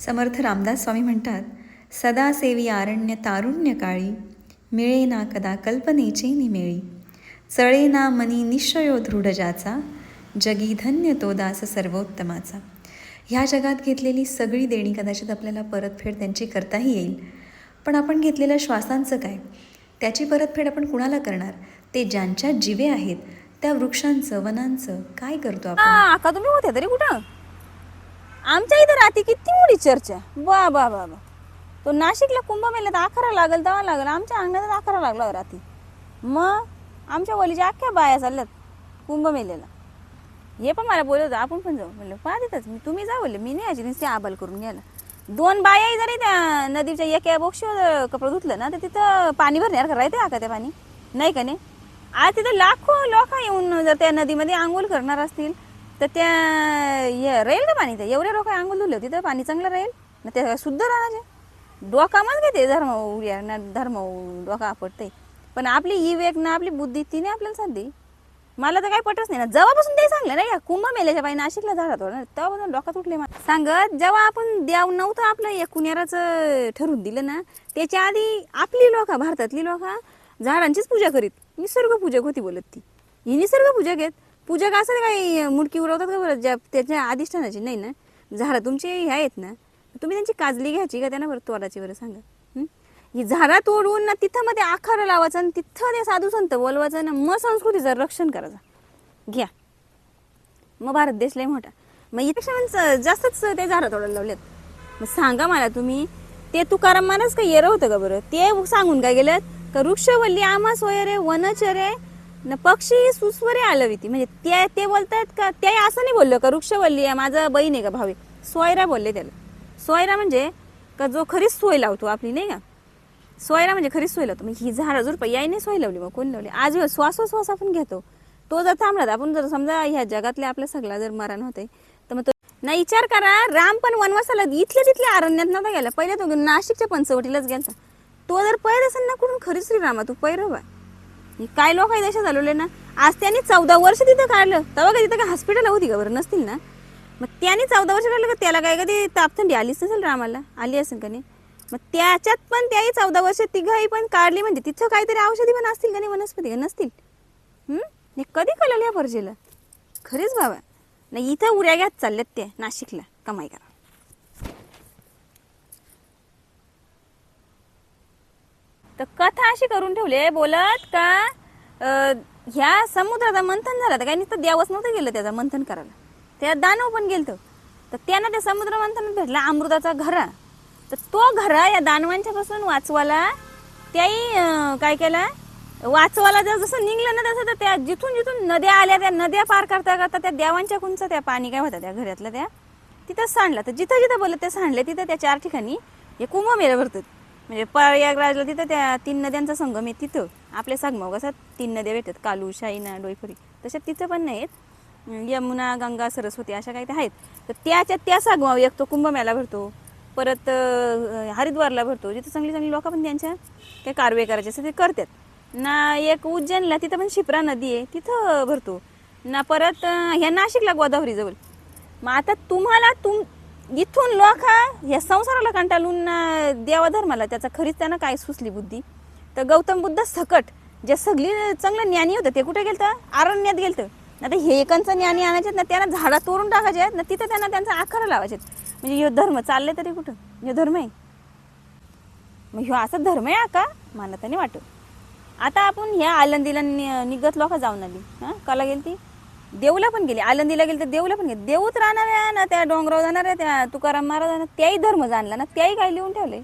समर्थ रामदास स्वामी म्हणतात सदा सेवी आरण्य तारुण्य काळी मिळे ना कदा कल्पनेचे निमेळी. चळे ना मनी निश्चयो दृढ ज्याचा जगी धन्य तो दास सर्वोत्तमाचा. ह्या जगात घेतलेली सगळी देणी कदाचित आपल्याला परतफेड त्यांची करताही येईल. पण आपण घेतलेल्या श्वासांचं काय? त्याची परतफेड आपण कुणाला करणार? ते ज्यांच्या जिवे आहेत त्या वृक्षांचं वनांचं काय करतो आपण? तुम्ही होते तरी कुठं? आमच्या इथं राहते किती मोठी चर्चा बा बा बा बा तो नाशिकला कुंभमेल्यात आखारा लागल तेव्हा लागल. आमच्या अंगणात आखारा लागला राती रात्री. मग आमच्या वलीच्या अख्ख्या बाया चालल्यात कुंभमेल्याला हे पण मला बोलत आपण पण जाऊ. म्हणलं पहा तिथंच मी तुम्ही जा बोलले मी नाही यायची नुसती आबाल करून घ्यायला. दोन बायाही जरी त्या नदीच्या एका बोक्षीवर कपडे धुतलं ना तर तिथं पाणी भरण्यासारखं का राहते का त्या पाणी? नाही का नाही? आज तिथं लाखो लोक येऊन जर त्या नदीमध्ये आंघोळ करणार असतील तर त्या हे राहील का पाणी ते एवढ्या लोक आंघोळ धुले तर पाणी चांगलं राहील? ना ते शुद्ध राहणार डोकामच घेते धर्म उड्या ना धर्म डोका आपटते पण आपली विवेक ना आपली बुद्धी तिने आपल्याला साथ दे मला तर काही पटच नाही ना. जेव्हापासून ते सांगलं ना या कुंभमेल्याच्या बाई नाशिकला झाला तो ना तेव्हापासून डोक्यात उठले मला. सांगत जेव्हा आपण देव नव्हतं आपलं या कुण्याराचं ठरवून दिलं ना त्याच्या आधी आपली लोक भारतातली लोक झाडांचीच पूजा करीत. निसर्ग पूजक होती बोलत ती. ही निसर्ग पूजक आहेत. पूजा का असं काही मुडकी उडवतात का बरं? ज्या त्याच्या अधिष्ठानाची नाही ना? झाडं तुमचे ह्या आहेत ना? तुम्ही त्यांची काजली घ्यायची का त्यांना बरं तोडायची बरं सांगा? हं? ही झाडा तोडून ना तिथं मध्ये आखाडा लावायचा आणि तिथं ते साधू संत बोलवायचं ना मग संस्कृतीचं रक्षण करायचं. घ्या. मग भारत देश लय मोठा. मग इथे जास्तच ते झाडं तोडायला लावलेत. मग सांगा मला तुम्ही ते तुकाराम महाराज काही येरं होतं का बरं? ते सांगून काय गेलं का वृक्षवल्ली आमा सोयरे वनचरे न पक्षी सुस्वरे आलविती. म्हणजे ते ते बोलतायत का ते असं नाही बोललं का वृक्षवल्ली आहे माझा बहीण आहे का भावे सोयरा बोलले त्याला. सोयरा म्हणजे का जो खरीच सोय लावतो आपली नाही का? सोयरा म्हणजे खरीच सोय लावतो. मग ही झाडं जर याय सोय लावली मग कोणी लावली? आज श्वासोश्वास आपण घेतो. तो जर थांबला तर आपण जर समजा ह्या जगातल्या आपल्या सगळा जर मरण होते तर मग तो नाही विचार करा राम पण वनवासाला इथल्या तिथल्या अरण्यात नव्हता गेला. पहिले तो नाशिकच्या पंचवटीलाच गेला तो जर पैर असेल ना कुठून खरीच श्रीरामा तू पैर बा. काय लोक आहे देशात आलेले ना? आज त्यांनी चौदा वर्ष तिथं काढलं. तेव्हा काय तिथं काय हॉस्पिटल होती का बरं? नसतील ना? मग त्याने चौदा वर्ष काढलं का त्याला काय कधी तापथंडी आलीच नसेल रामाला आली असेल का नाही? मग त्याच्यात पण त्याही चौदा वर्ष तिघाही पण काढली म्हणजे तिथं काहीतरी औषधी पण असतील का नाही? वनस्पती का नसतील? हे कधी कळलं या परजेला खरीच बाबा. नाही इथं उड्या घ्यात चालल्यात त्या नाशिकला. कमाई करा. तर कथा अशी करून ठेवले बोलत का अं, ह्या समुद्राचा मंथन झाला तर काही नुसतं देवच नव्हतं गेलं त्याचा मंथन करायला. त्या दानव पण गेलतो. तर त्यानं त्या समुद्र मंथनात भेटला अमृताचा घरा. तर तो घरा या दानवांच्या पासून वाचवाला त्याही अं, काय केला वाचवाला जर जसं निघलं ना तसं तर त्या जिथून जिथून नद्या आल्या त्या नद्या पार करता करता त्या देवांच्या कुंच त्या पाणी काय होतं त्या घरातलं त्या तिथं सांडलं. तर जिथं जिथं बोलत ते सांडले तिथं त्या चार ठिकाणी हे कुंभमेळा भरतात म्हणजे प्रयागराजला तिथं त्या तीन नद्यांचा संगम आहे तिथं. आपल्या सांगमाव कसा तीन नद्या भेटतात कालू शाईना डोईफरी. तशा तिथं पण नाहीत यमुना गंगा सरस्वती अशा काही त्या आहेत. तर त्याच्या त्या सागमाव एक तो कुंभमेळा भरतो. परत हरिद्वारला भरतो. जिथं चांगली चांगली लोक पण त्यांच्या त्या कारवे करायचे असं ते करतात. ना एक उज्जैनला तिथं पण शिप्रा नदी आहे तिथं भरतो. ना परत ह्या नाशिकला गोदावरीजवळ. मग आता तुम्हाला तुम इथून लोक या संसाराला कंटाळून देवाधर्माला त्याचा खरीच त्यांना काय सुचली बुद्धी? तर गौतम बुद्ध सकट जे सगळी चांगलं ज्ञानी होतं ते कुठे गेलतं? आरण्यात गेलतं. आता हे एकांचं ज्ञानी आणायचे ना त्यांना झाडा तोडून टाकायचे आहेत ना तिथं त्यांना त्यांचा आखाडा लावायचे म्हणजे ह्यो धर्म चालले तरी कुठं? ह्यो धर्म आहे. मग ह्यो असा धर्म आहे का? मला तर नाही वाटत. आता आपण ह्या आलंदीला नि- लोक जाऊन आली. हां? कला गेली ती देवला पण गेली. आलंदीला गेले तर देवला पण गेले. देवच राहणार आहे ना त्या डोंगरावर जाणार आहे त्या तुकाराम महाराजांना. त्याही धर्म जाणला ना त्याही काय लिहून ठेवले